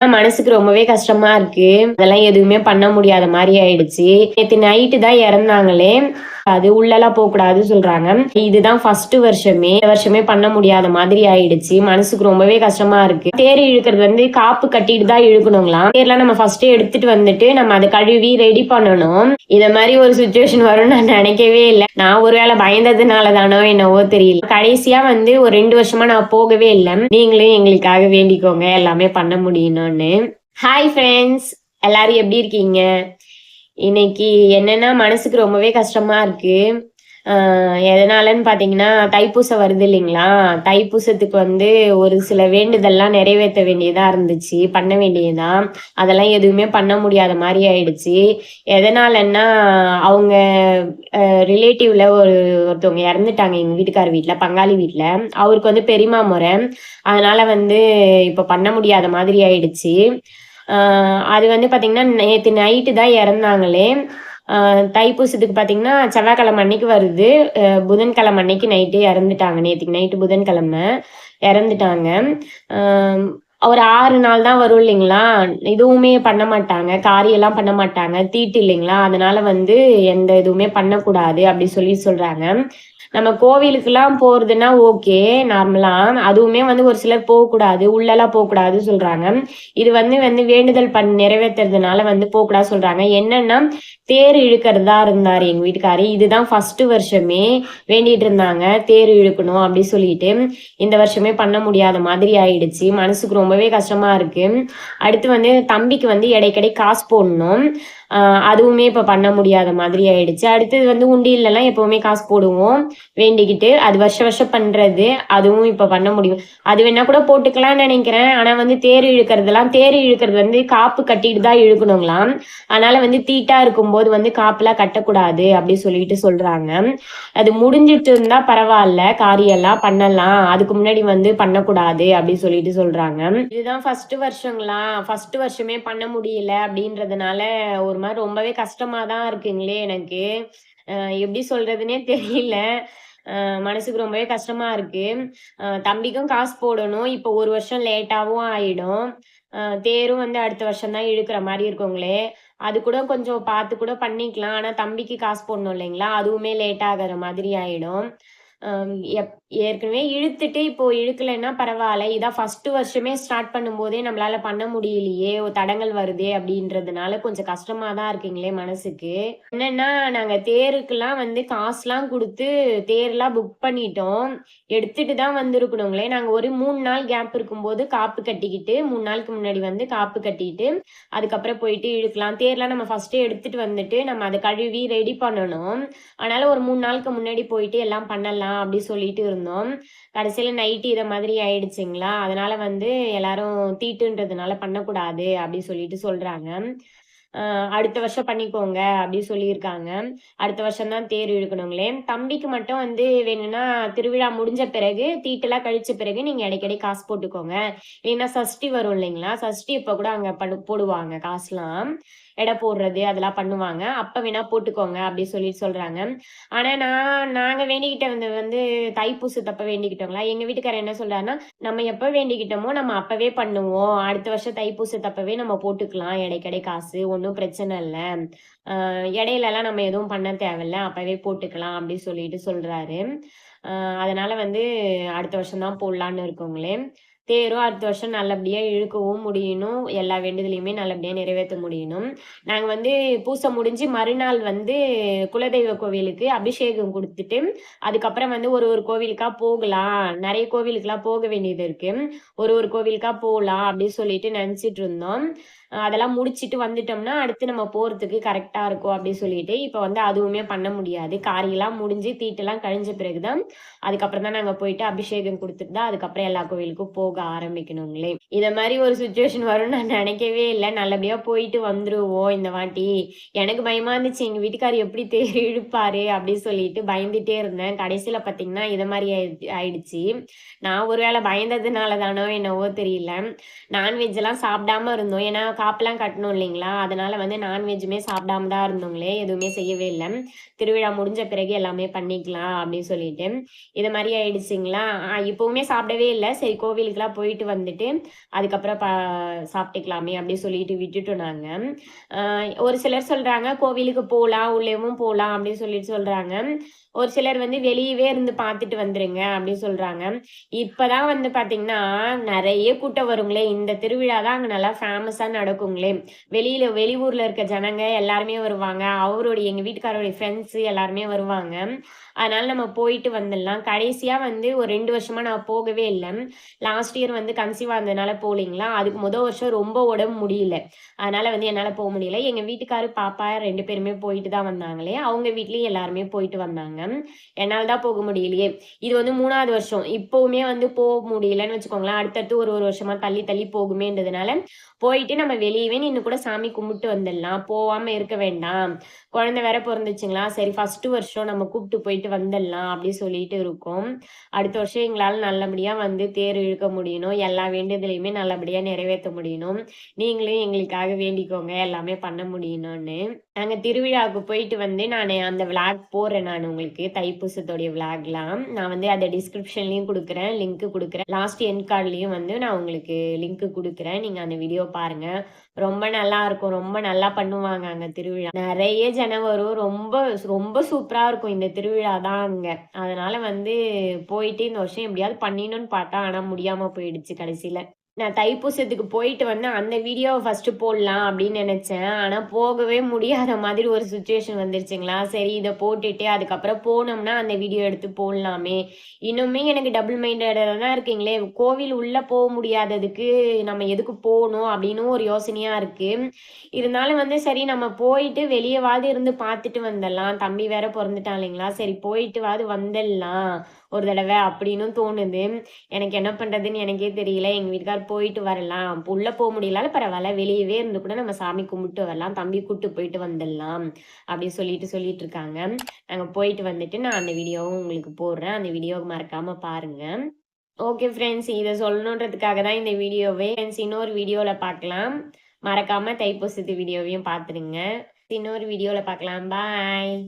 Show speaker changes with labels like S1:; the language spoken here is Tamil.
S1: மனசுக்கு ரொம்பவே கஷ்டமா இருக்கு. அதெல்லாம் எதுவுமே பண்ண முடியாத மாதிரி ஆயிடுச்சு. நேற்று நைட்டு தான் இறந்தாங்களே. அது உள்ளெல்லாம் போக கூடாது சொல்றாங்க. இதுதான் ஃபர்ஸ்ட் வருஷமே. வருஷமே பண்ண முடியாத மாதிரி ஆயிடுச்சு. மனசுக்கு ரொம்பவே கஷ்டமா இருக்கு. தேர் இழுக்கிறது வந்து காப்பு கட்டிட்டு தான் இழுக்கணுங்களாம். தேர்லாம் நம்ம ஃபர்ஸ்ட் எடுத்துட்டு வந்துட்டு நம்ம அதை கழுவி ரெடி பண்ணணும். இத மாதிரி ஒரு சுச்சுவேஷன் வரும்னு நான் நினைக்கவே இல்லை. நான் ஒருவேளை பயந்ததுனால தானோ என்னவோ தெரியல. கடைசியா வந்து ஒரு ரெண்டு வருஷமா நான் போகவே இல்லை. நீங்களும் எங்களுக்காக வேண்டிக்கோங்க. எல்லாமே பண்ண முடியணும்னு. ஹாய் ஃப்ரெண்ட்ஸ் எல்லாரும் எப்படி இருக்கீங்க? இன்னைக்கு என்னன்னா மனசுக்கு ரொம்பவே கஷ்டமா இருக்கு. ஆஹ் எதனாலன்னு பாத்தீங்கன்னா தைப்பூசம் வருது இல்லைங்களா? தைப்பூசத்துக்கு வந்து ஒரு சில வேண்டுதல்லாம் நிறைவேற்ற வேண்டியதா இருந்துச்சு. பண்ண வேண்டியதா. அதெல்லாம் எதுவுமே பண்ண முடியாத மாதிரி ஆயிடுச்சு. எதனாலன்னா அவங்க ரிலேட்டிவ்ல ஒரு ஒருத்தவங்க இறந்துட்டாங்க எங்க வீட்டுக்கார வீட்டுல பங்காளி வீட்டுல அவருக்கு வந்து பெரியமா முறை. அதனால வந்து இப்ப பண்ண முடியாத மாதிரி ஆயிடுச்சு. அது வந்து பார்த்தீங்கன்னா நேற்று நைட்டு தான் இறந்தாங்களே. தைப்பூசத்துக்கு பார்த்தீங்கன்னா செவ்வாய்க்கிழமை அன்னைக்கு வருது. புதன்கிழமை அன்னைக்கு நைட்டு இறந்துட்டாங்க. நேற்றுக்கு நைட்டு புதன்கிழமை இறந்துட்டாங்க. ஒரு ஆறு நாள் தான் வரும் இல்லைங்களா? எதுவுமே பண்ண மாட்டாங்க. காரியெல்லாம் பண்ண மாட்டாங்க. தீட்டு இல்லைங்களா? அதனால வந்து எந்த இதுவுமே பண்ணக்கூடாது அப்படி சொல்லி சொல்றாங்க. நம்ம கோவிலுக்கெல்லாம் போறதுன்னா ஓகே நார்மலா. அதுவுமே வந்து ஒரு சிலர் போகக்கூடாது உள்ளெல்லாம் போகக்கூடாது சொல்றாங்க. இது வந்து வந்து வேண்டுதல் பண் நிறைவேற்றுறதுனால வந்து போகக்கூடாது சொல்றாங்க. என்னன்னா தேர் இழுக்கிறதா இருந்தார் எங்க வீட்டுக்காரு. இதுதான் ஃபர்ஸ்ட் வருஷமே வேண்டிட்டு இருந்தாங்க. தேர் இழுக்கணும் அப்படி சொல்லிட்டு. இந்த வருஷமே பண்ண முடியாத மாதிரி ஆயிடுச்சு. மனசுக்கு ரொம்பவே கஷ்டமா இருக்கு. அடுத்து வந்து தம்பிக்கு வந்து இடைக்கடை காசு போடணும். அதுவுமே இப்போ பண்ண முடியாத மாதிரி ஆயிடுச்சு. அடுத்தது வந்து உண்டியிலலாம் எப்பவுமே காசு போடுவோம். வேண்டிக்கிட்டு அது வருஷ வருஷம் பண்றது அதுவும் இப்போ பண்ண முடியும். அது வேணா கூட போட்டுக்கலாம்னு நினைக்கிறேன். ஆனா வந்து தேர் இழுக்கிறதுலாம் தேர் இழுக்கிறது வந்து காப்பு கட்டிட்டு தான் இழுக்கணுங்களாம். அதனால வந்து தீட்டா இருக்கும்போது வந்து காப்புலாம் கட்டக்கூடாது அப்படி சொல்லிட்டு சொல்றாங்க. அது முடிஞ்சிட்டு இருந்தா பரவாயில்ல காரியெல்லாம் பண்ணலாம். அதுக்கு முன்னாடி வந்து பண்ணக்கூடாது அப்படின்னு சொல்லிட்டு சொல்றாங்க. இதுதான் ஃபர்ஸ்ட் வருஷங்களா ஃபர்ஸ்ட் வருஷமே பண்ண முடியல அப்படின்றதுனால ஒரு மாதிரி ரொம்பவே கஷ்டமா தான் இருக்குங்களே எனக்கு. எப்படி சொல்றதுன்னே தெரியல. மனசுக்கு ரொம்பவே கஷ்டமா இருக்கு. தம்பிக்கும் காசு போடணும். இப்போ ஒரு வருஷம் லேட்டாவும் ஆயிடும். தேரும் வந்து அடுத்த வருஷம் தான் இழுக்கிற மாதிரி இருக்குங்களே. அது கூட கொஞ்சம் பார்த்து கூட பண்ணிக்கலாம். ஆனா தம்பிக்கு காசு போடணும் இல்லைங்களா? அதுவுமே லேட் ஆகிற மாதிரி ஆயிடும். எப்- ஏற்கனவே இழுத்துட்டு இப்போ இழுக்கலைன்னா பரவாயில்ல. இதான் ஃபர்ஸ்ட் வருஷமே ஸ்டார்ட் பண்ணும்போதே நம்மளால பண்ண முடியலையே தடங்கள் வருதே அப்படின்றதுனால கொஞ்சம் கஷ்டமா தான் இருக்குங்களே மனசுக்கு. என்னன்னா நாங்க தேருக்குலாம் வந்து காசுலாம் கொடுத்து தேர்லாம் புக் பண்ணிட்டோம். எடுத்துட்டு தான் வந்திருக்கணுங்களே. நாங்க ஒரு மூணு நாள் கேப் இருக்கும்போது காப்பு கட்டிக்கிட்டு மூணு நாளுக்கு முன்னாடி வந்து காப்பு கட்டிக்கிட்டு அதுக்கப்புறம் போயிட்டு இழுக்கலாம். தேர்லாம் நம்ம ஃபர்ஸ்டே எடுத்துட்டு வந்துட்டு நம்ம அதை கழுவி ரெடி பண்ணணும். அதனால ஒரு மூணு நாளுக்கு முன்னாடி போயிட்டு எல்லாம் பண்ணலாம். அப்படி சொல்லிட்டு இருந்தோம். கடைசியில நைட்டு இதை மாதிரி ஆயிடுச்சுங்களா? அதனால வந்து எல்லாரும் தீட்டுன்றதுனால பண்ணக்கூடாது அப்படி சொல்லிட்டு சொல்றாங்க. அடுத்த வருஷம் பண்ணிக்கோங்க அப்படி சொல்லியிருக்காங்க. அடுத்த வருஷம் தான் தேர் இழுக்கணுங்களே தம்பிக்கு மட்டும் வந்து வேணும்னா திருவிழா முடிஞ்ச பிறகு தீட்டெல்லாம் கழிச்ச பிறகு நீங்க இடைக்கடி காசு போட்டுக்கோங்க. இல்லைன்னா சஷ்டி வரும் இல்லைங்களா? சஷ்டி இப்ப கூட அங்க போடுவாங்க காசுலாம். எடை போடுறது அதெல்லாம் பண்ணுவாங்க. அப்ப வேணா போட்டுக்கோங்க அப்படி சொல்லி சொல்றாங்க. ஆனா நான் நாங்க வேண்டிக்கிட்ட வந்து வந்து தைப்பூசத்தப்ப வேண்டிக்கிட்டோங்களா? எங்க வீட்டுக்காரர் என்ன சொல்றாருன்னா நம்ம எப்ப வேண்டிக்கிட்டோமோ நம்ம அப்பவே பண்ணுவோம். அடுத்த வருஷம் தைப்பூசத்தப்பவே நம்ம போட்டுக்கலாம். இடைக்கடை காசு ஒன்றும் பிரச்சனை இல்லை. ஆஹ் இடையில எல்லாம் நம்ம எதுவும் பண்ண தேவையில்ல. அப்பவே போட்டுக்கலாம் அப்படின்னு சொல்லிட்டு சொல்றாரு. ஆஹ் அதனால வந்து அடுத்த வருஷம் தான் போடலான்னு இருக்கோங்களே தேரும் அடுத்த வருஷம் நல்லபடியா இழுக்கவும் முடியணும். எல்லா வேண்டுதலையுமே நல்லபடியா நிறைவேற்ற முடியணும். நாங்க வந்து பூசை முடிஞ்சு மறுநாள் வந்து குலதெய்வ கோவிலுக்கு அபிஷேகம் கொடுத்துட்டு அதுக்கப்புறம் வந்து ஒரு ஒரு கோவிலுக்கா போகலாம். நிறைய கோவிலுக்கெலாம் போக வேண்டியது இருக்கு. ஒரு ஒரு கோவிலுக்கா போகலாம் அப்படின்னு சொல்லிட்டு நினைச்சிட்டு இருந்தோம். அதெல்லாம் முடிச்சிட்டு வந்துட்டோம்னா அடுத்து நம்ம போறதுக்கு கரெக்டா இருக்கும் அப்படின்னு சொல்லிட்டு இப்ப வந்து அதுவுமே பண்ண முடியாது. காரியெல்லாம் முடிஞ்சு தீட்டெல்லாம் கழிஞ்ச பிறகுதான் அதுக்கப்புறம் தான் நாங்க போயிட்டு அபிஷேகம் கொடுத்துட்டு தான் அதுக்கப்புறம் எல்லா கோவிலுக்கும் போக ஆரம்பிக்கணுங்களே. இத மாதிரி ஒரு சுச்சுவேஷன் வரும்னு நான் நினைக்கவே இல்லை. நல்லபடியா போயிட்டு வந்துருவோம் இந்த வாட்டி. எனக்கு பயமா இருந்துச்சு. எங்க வீட்டுக்காரர் எப்படி தேர் இழுப்பாரு அப்படின்னு சொல்லிட்டு பயந்துட்டே இருந்தேன். கடைசியில பாத்தீங்கன்னா இத மாதிரி ஆயிடுச்சு- ஆயிடுச்சு. நான் ஒருவேளை பயந்ததுனால தானோ என்னவோ தெரியல. நான்வெஜ் எல்லாம் சாப்பிடாம இருந்தோம். ஏன்னா காப்பெல்லாம் கட்டணும் இல்லைங்களா? அதனால வந்து நான்வெஜ்ஜுமே சாப்பிடாம தான் இருந்தோங்களே. எதுவுமே செய்யவே இல்லை. திருவிழா முடிஞ்ச பிறகு எல்லாமே பண்ணிக்கலாம் அப்படின்னு சொல்லிட்டு. இது மாதிரி ஆயிடுச்சுங்களா? இப்பவுமே சாப்பிடவே இல்லை. சரி கோவிலுக்குலாம் நல்லா போயிட்டு வந்துட்டு அதுக்கப்புறம் ப சாப்பிட்டுக்கலாமே அப்படி சொல்லிட்டு விட்டுட்டோம் நாங்கள் ஒரு சிலர் சொல்கிறாங்க கோவிலுக்கு போகலாம் உள்ளேவும் போகலாம் அப்படின்னு சொல்லிட்டு சொல்கிறாங்க ஒரு சிலர் வந்து வெளியவே இருந்து பார்த்துட்டு வந்துருங்க அப்படின்னு சொல்றாங்க. இப்பதான் வந்து பாத்தீங்கன்னா நிறைய கூட்டம் வருங்களே. இந்த திருவிழா தான் அங்க நல்லா ஃபேமஸா நடக்குங்களே. வெளியில வெளியூர்ல இருக்க ஜனங்க எல்லாருமே வருவாங்க. அவருடைய எங்க வீட்டுக்காரோடைய ஃப்ரெண்ட்ஸ் எல்லாருமே வருவாங்க. அதனால நம்ம போயிட்டு வந்துடலாம். கடைசியா வந்து ஒரு ரெண்டு வருஷமா நான் போகவே இல்லை. லாஸ்ட் இயர் வந்து கன்சீவ் ஆனதுனால போலீங்களா அதுக்கு முதல் வருஷம் ரொம்ப உடம்பு முடியல. அதனால வந்து என்னால் போக முடியல. எங்க வீட்டுக்காரு பாப்பா ரெண்டு பேருமே போயிட்டு தான் வந்தாங்களே. அவங்க வீட்லயும் எல்லாருமே போயிட்டு வந்தாங்க. என்னால் தான் போக முடியலையே. இது வந்து மூணாவது வருஷம். இப்போவுமே வந்து போக முடியலன்னு வச்சுக்கோங்களேன். அடுத்தடுத்து ஒரு ஒரு வருஷமா தள்ளி தள்ளி போகுமேன்றதுனால போயிட்டு நம்ம வெளியவே நின்று கூட சாமி கும்பிட்டு வந்துடலாம். போகாம இருக்க வேண்டாம். குழந்தை வேற பிறந்துச்சுங்களா? சரி ஃபர்ஸ்ட் வருஷம் நம்ம கூப்பிட்டு போயிட்டு வந்துடலாம் அப்படி சொல்லிட்டு இருக்கோம். அடுத்த வருஷம் எங்களால் நல்லபடியா வந்து தேர் இழுக்க முடியணும். எல்லா வேண்டுதலையுமே நல்லபடியா நிறைவேற்ற முடியணும். நீங்களும் எங்களுக்காக வேண்டிக்கோங்க. எல்லாமே பண்ண முடியணும்னு. நாங்கள் திருவிழாவுக்கு போயிட்டு வந்து நான் அந்த விளாக் போறேன் நான் உங்களுக்கு. தைப்பூசத்தோடைய விளாக்லாம் நான் வந்து அதை டிஸ்கிரிப்ஷன்லேயும் கொடுக்குறேன் லிங்க் கொடுக்குறேன். லாஸ்ட் என் கார்ட்லேயும் வந்து நான் உங்களுக்கு லிங்க் கொடுக்குறேன். நீங்கள் அந்த வீடியோ பாருங்க. ரொம்ப நல்லா இருக்கும். ரொம்ப நல்லா பண்ணுவாங்க அங்க திருவிழா. நிறைய ஜனம் வரும். ரொம்ப ரொம்ப சூப்பரா இருக்கும் இந்த திருவிழா தான் அங்க. அதனால வந்து போயிட்டு இந்த வருஷம் எப்படியாவது பண்ணிடணும்னு பார்த்தா ஆனா முடியாம போயிடுச்சு கடைசியில. நான் தைப்பூசத்துக்கு போயிட்டு வந்து அந்த வீடியோவை ஃபர்ஸ்ட் போடலாம் அப்படின்னு நினைச்சேன். ஆனா போகவே முடியாத மாதிரி ஒரு சுச்சுவேஷன் வந்துருச்சுங்களா? சரி இதை போட்டுட்டு அதுக்கப்புறம் போனோம்னா அந்த வீடியோ எடுத்து போடலாமே. இன்னுமே எனக்கு டபுள் மைண்டடாக தான் இருக்கீங்களே. கோவில் உள்ள போக முடியாததுக்கு நம்ம எதுக்கு போகணும் அப்படின்னு ஒரு யோசனையா இருக்கு. இருந்தாலும் வந்து சரி நம்ம போயிட்டு வெளியவாது இருந்து பார்த்துட்டு வந்துடலாம். தம்பி வேற பிறந்துட்டான் இல்லைங்களா? சரி போயிட்டுவாது வந்துடலாம். ஒரு தடவை அப்படின்னு தோணுது. எனக்கு என்ன பண்றதுன்னு எனக்கே தெரியல. எங்க வீட்டுக்கார் போயிட்டு வரலாம். உள்ள போக முடியலாலும் பரவாயில்ல. வெளியவே இருந்து கூட நம்ம சாமி கும்பிட்டு வரலாம். தம்பி கூப்பிட்டு போயிட்டு வந்துடலாம் அப்படின்னு சொல்லிட்டு சொல்லிட்டு இருக்காங்க. நாங்க போயிட்டு வந்துட்டு நான் அந்த வீடியோவும் உங்களுக்கு போடுறேன். அந்த வீடியோவை மறக்காம பாருங்க. ஓகே ஃப்ரெண்ட்ஸ் இதை சொல்லணுன்றதுக்காக தான் இந்த வீடியோவே. ஃப்ரெண்ட்ஸ் இன்னொரு வீடியோவில் பார்க்கலாம். மறக்காம தைப்பூசத்து வீடியோவையும் பார்த்துருங்க இன்னொரு வீடியோவில் பார்க்கலாம். பாய்